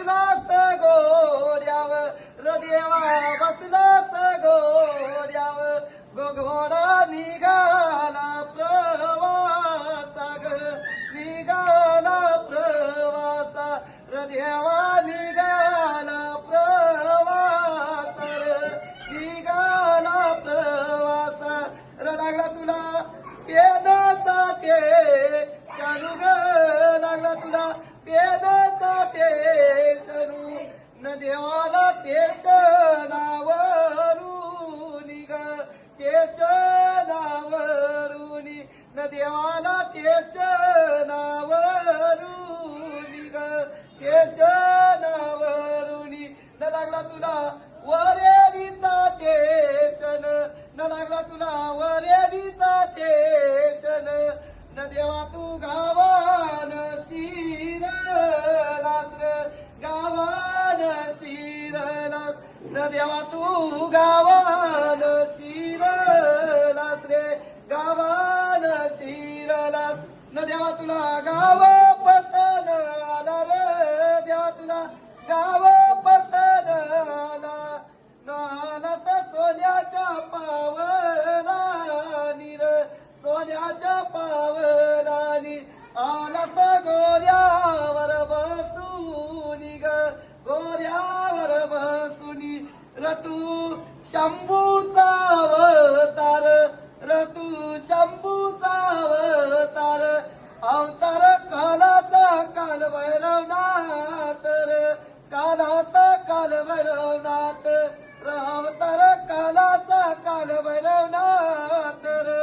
बसलास गोड्याव रदेवा बसलास गोड्याव गोघोडा निघाला प्रवासा ग निघाला प्रवासा रदेवा निघाला प्रवासा निघाला प्रवासा. रडागला तुला पेनाचा ते चालू ग लागला तुला पेनाचा ते न देवाला टेशनावरून ग टेशनावरून न देवाला टेशनावरून ग टेशनावरून न लागला तुला वरेरीचा टेशन न लागला तुला वरेरीचा टेशन न देवा तू गावा देवा तू गावान शिरलास रे गावान शिरलास. न देवा तुला गाव पसन आला रे. देवा तुला गाव पसन आला. नानस सोन्याच्या पावलानी र. सोन्याच्या पावरानी आलस गोऱ्यावर बस रतू शंभूचा अवतार रतू शंभूचा अवतार अवतार कालाचा काल भैरवनाथ र कालाचा काल भैरवनाथ र अवतार कालाचा काल भैरवनाथ र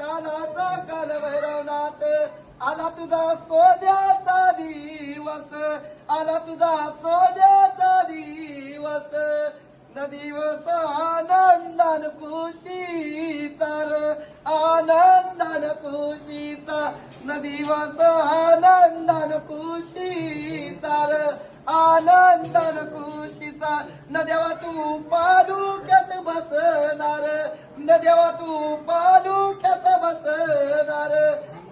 कालाचा काल भैरवनाथ आला तुझा सोन्याचा दिवस आला तुझा सोन्याचा दिवस. दिवस आनंदान खुशी तर आनंदान खुशीचा न दिवस आनंदान खुशी तर आनंदान खुशीचा न देवा तू पालुक्यात बसणार न देवा तू पालुक्यात बसणार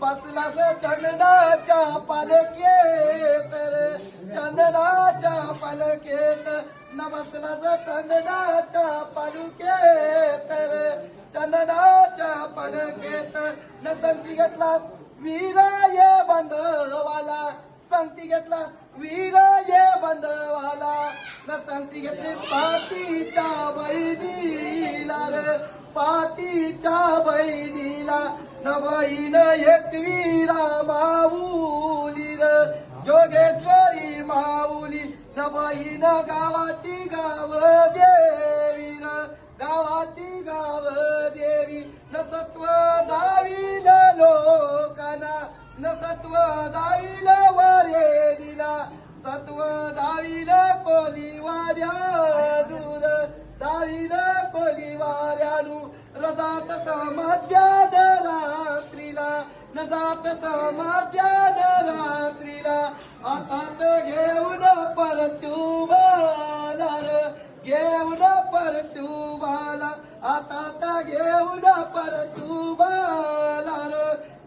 बसलास चंदनाच्या पालकेत रे चंदनाच्या पालकेत न बसलास चंदनाच्या पालुकेत रे चंदनाच्या पालकेत न संगती घेतलास वीराये बंधवाला. संगती घेतला वीराये बंधवाला. न संगती घेतली पातीच्या बहिणीला रे. पातीच्या बहिणीला न बहीण एकवीरा माऊली जोगेश्वरी माऊली न गावाची गाव देवी गावाची गाव देवी न सत्व दावील लोकांना न सत्व दावील वरे दिला सत्व दावील कोली वाड्यानूर दावील कोली मध्या जात समाध्यान रात्रीला हातात घेऊन परशुभाला घेऊन परशुबाला. हातात घेऊन परशुभाला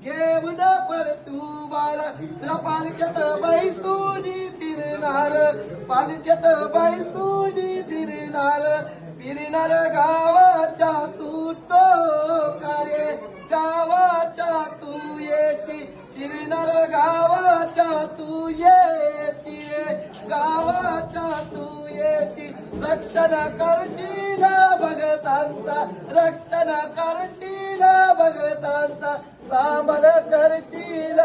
घेऊन परशुबाला. तुला पालख्यात बैसूनी फिरणार. पालख्यात बैसूनी फिरणार. फिरणार गावाच्या तू टोकारे गावाच्या फिरणार गावाच्या तू येशी रे. गावाच्या तू येशी रक्षण करशील भगतांचा. रक्षण करशील भगतांचा. सामर करशील